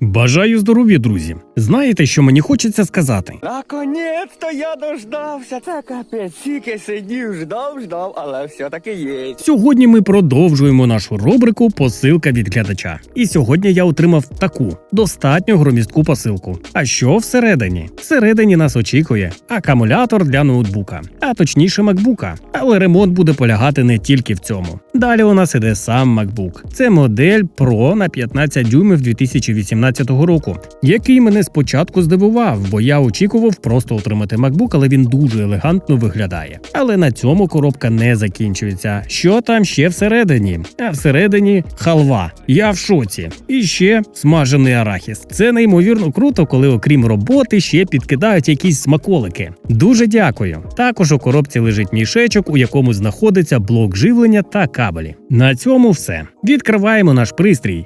Бажаю здоров'я, друзі. Знаєте, що мені хочеться сказати? Наконець-то я дождався. Це капець, тільки сидів, ждав, ждав, але все-таки є. Сьогодні ми продовжуємо нашу рубрику Посилка від глядача. І сьогодні я отримав таку достатньо громістку посилку. А що всередині? Всередині нас очікує акумулятор для ноутбука, а точніше макбука. Але ремонт буде полягати не тільки в цьому. Далі у нас іде сам MacBook. Це модель Pro на 15 дюймів 2018 року, який мене спочатку здивував, бо я очікував просто отримати MacBook, але він дуже елегантно виглядає. Але на цьому коробка не закінчується. Що там ще всередині? А всередині халва. Я в шоці. І ще смажений арахіс. Це неймовірно круто, коли окрім роботи ще підкидають якісь смаколики. Дуже дякую. Також у коробці лежить мішечок, у якому знаходиться блок живлення та кабелі. На цьому все. Відкриваємо наш пристрій